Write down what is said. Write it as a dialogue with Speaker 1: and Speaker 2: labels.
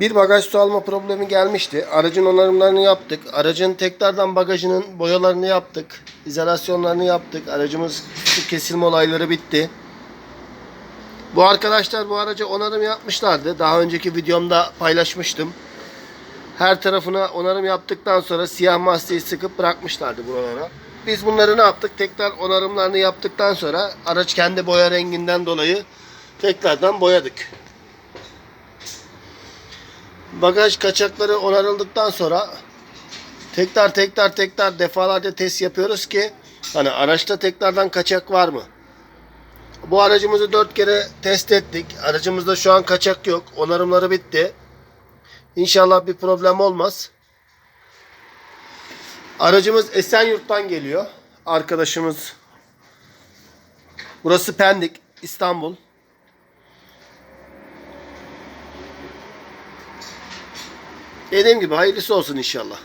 Speaker 1: Bir bagaj su alma problemi gelmişti. Aracın onarımlarını yaptık. Aracın tekrardan bagajının boyalarını yaptık. İzolasyonlarını yaptık. Aracımız su kesilme olayları bitti. Bu arkadaşlar bu araca onarım yapmışlardı. Daha önceki videomda paylaşmıştım. Her tarafına onarım yaptıktan sonra siyah maskeyi sıkıp bırakmışlardı buralara. Biz bunları ne yaptık? Tekrar onarımlarını yaptıktan sonra araç kendi boya renginden dolayı tekrardan boyadık. Bagaj kaçakları onarıldıktan sonra tekrar tekrar tekrar defalarca test yapıyoruz ki hani araçta tekrardan kaçak var mı? Bu aracımızı dört kere test ettik. Aracımızda şu an kaçak yok. Onarımları bitti. İnşallah bir problem olmaz. Aracımız Esenyurt'tan geliyor. Arkadaşımız. Burası Pendik, İstanbul. Dediğim gibi hayırlısı olsun inşallah.